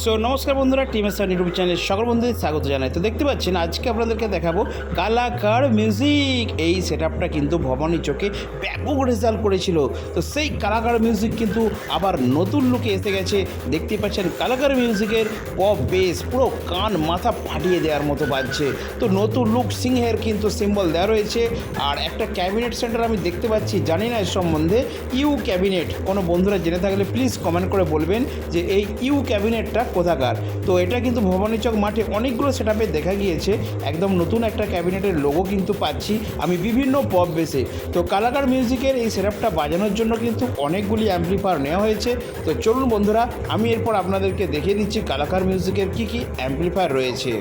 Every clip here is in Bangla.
সো নমস্কার বন্ধুরা টিম এস ইউটিউব চ্যানেলে সকল বন্ধুদের স্বাগত জানাই। তো দেখতে পাচ্ছেন, আজকে আপনাদেরকে দেখাবো কালাকার মিউজিক এই সেট আপটা কিন্তু ভবানী চোখে ব্যাপক রেজাল্ট করেছিল। তো সেই কালাকার মিউজিক কিন্তু আবার নতুন লুকে এসে গেছে। দেখতে পাচ্ছেন, কালাকার মিউজিকের পপ বেস পুরো কান, মাথা ফাটিয়ে দেওয়ার মতো বাজছে। তো নতুন লুক সিংহের কিন্তু সিম্বল দেওয়া রয়েছে। আর একটা ক্যাবিনেট সেন্টার আমি দেখতে পাচ্ছি, জানি না এর সম্বন্ধে ইউ ক্যাবিনেট কোনো বন্ধুরা জেনে থাকলে প্লিজ কমেন্ট করে বলবেন যে এই ইউ ক্যাবিনেটটা কোথাকার। তো এটা কিন্তু ভবানী চক মাঠে অনেকগুলো সেট দেখা গিয়েছে। একদম নতুন একটা ক্যাবিনেটের লোগো কিন্তু পাচ্ছি আমি বিভিন্ন পপ বেসে তো কালাকার মিউজিকের এই সেটআপটা বাজানোর জন্য কিন্তু অনেকগুলি অ্যাম্পলিফায়ার নেওয়া হয়েছে। তো চলুন বন্ধুরা, আমি এরপর আপনাদেরকে দেখিয়ে দিচ্ছি কালাকার মিউজিকের কী কী অ্যাম্পলিফায়ার রয়েছে।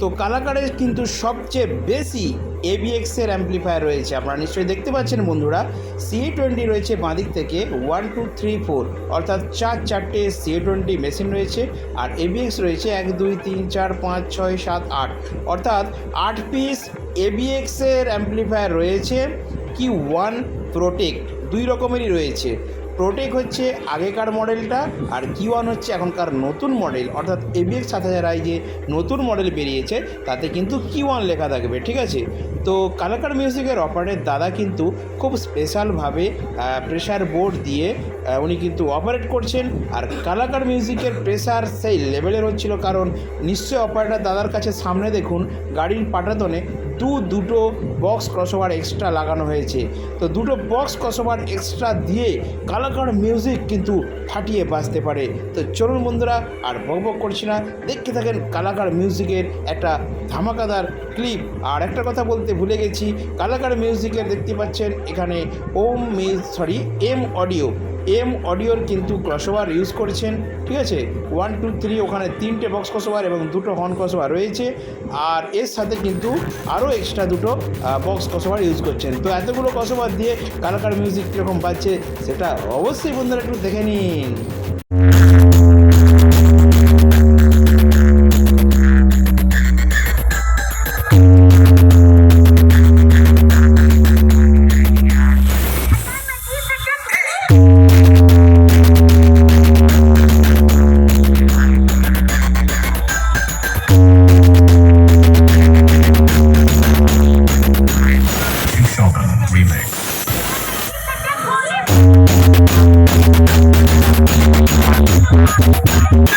তো কালাকারের কিন্তু সবচেয়ে বেশি এবিএক্সের অ্যাম্পলিফায়ার রয়েছে। আপনারা নিশ্চয়ই দেখতে পাচ্ছেন বন্ধুরা সি টোয়েন্টি রয়েছে বাঁদিক থেকে ওয়ান টু থ্রি ফোর অর্থাৎ চার চারটে সি টোয়েন্টি মেশিন রয়েছে আর এবিএক্স রয়েছে এক, দুই, তিন, চার, পাঁচ, ছয়, সাত, আট। অর্থাৎ আট পিস এবিএক্সের অ্যাম্পলিফায়ার রয়েছে, কি ওয়ান প্রোটেক্ট দুই রকমেরই রয়েছে। প্রোটেক হচ্ছে আগেকার মডেলটা আর কি ওয়ান হচ্ছে এখনকার নতুন মডেল। অর্থাৎ এবিএক্স সাত হাজার আই যে নতুন মডেল বেরিয়েছে, তাতে কিন্তু কি ওয়ান লেখা থাকবে, ঠিক আছে? তো কালাকার মিউজিকের অপারেটের দাদা কিন্তু খুব স্পেশালভাবে প্রেশার বোর্ড দিয়ে উনি কিন্তু অপারেট করছেন। আর কালাকার মিউজিকের প্রেশার সেই লেভেলের হচ্ছিল কারণ নিশ্চয় অপারেটার দাদার কাছে সামনে দেখুন, গাড়ির পাটাতনে দু দুটো বক্স ক্রসওভার এক্সট্রা লাগানো হয়েছে। তো দুটো বক্স ক্রসওভার এক্সট্রা দিয়ে কালাকার মিউজিক কিন্তু ফাটিয়ে বাজতে পারে। তো চলুন বন্ধুরা, আর বক বক করছি না। দেখতে থাকেন কালাকার মিউজিকের একটা ধামাকাদার ক্লিপ আর একটা কথা বলতে ভুলে গেছি, কালাকার মিউজিকের দেখতে পাচ্ছেন এখানে ওম miss sorry M audio M অডিওর কিন্তু ক্রসওভার ইউজ করছেন, ঠিক আছে? ওয়ান টু থ্রি ওখানে তিনটে বক্স ক্রসওভার এবং দুটো হর্ন ক্রসওভার রয়েছে। আর এর সাথে কিন্তু আরও এক্সট্রা দুটো বক্স ক্রসওভার ইউজ করছেন। তো এতগুলো ক্রসওভার দিয়ে কালাকার মিউজিক কীরকম পাচ্ছে, সেটা অবশ্যই বন্ধুরা একটু দেখে নিন। Thank